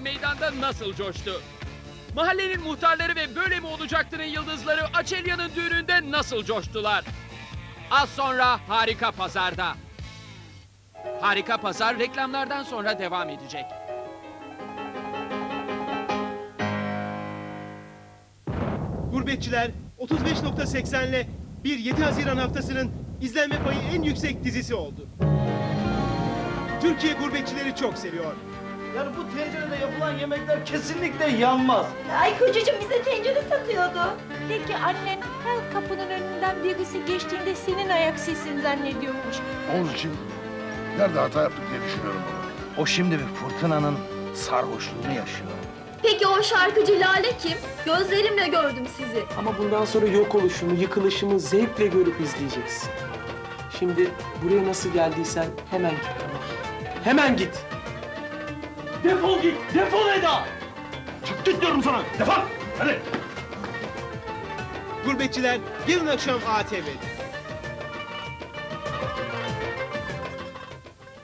meydanda nasıl coştu? Mahallenin muhtarları ve böyle mi olacaktının yıldızları Açelya'nın düğününde nasıl coştular? Az sonra Harika Pazar'da. Harika Pazar reklamlardan sonra devam edecek. Gurbetçiler 35.80 ile bir 7 Haziran haftasının izlenme payı en yüksek dizisi oldu. Türkiye gurbetçileri çok seviyor. Yani bu tencerede yapılan yemekler kesinlikle yanmaz. Ay kocacığım bize tencere satıyordu. Peki annen her kapının önünden birisi geçtiğinde senin ayak sesini zannediyormuş. İçin nerede hata yaptık diye düşünüyorum baba. O şimdi bir fırtınanın sarhoşluğunu yaşıyor. Peki o şarkıcı Lale kim? Gözlerimle gördüm sizi. Ama bundan sonra yok oluşumu, yıkılışımı zevkle görüp izleyeceksin. Şimdi buraya nasıl geldiysen hemen git. Hemen git. Defol git, defol Eda! Çık git diyorum sana, defol! Hadi! Gurbetçiler yarın akşam ATV'de.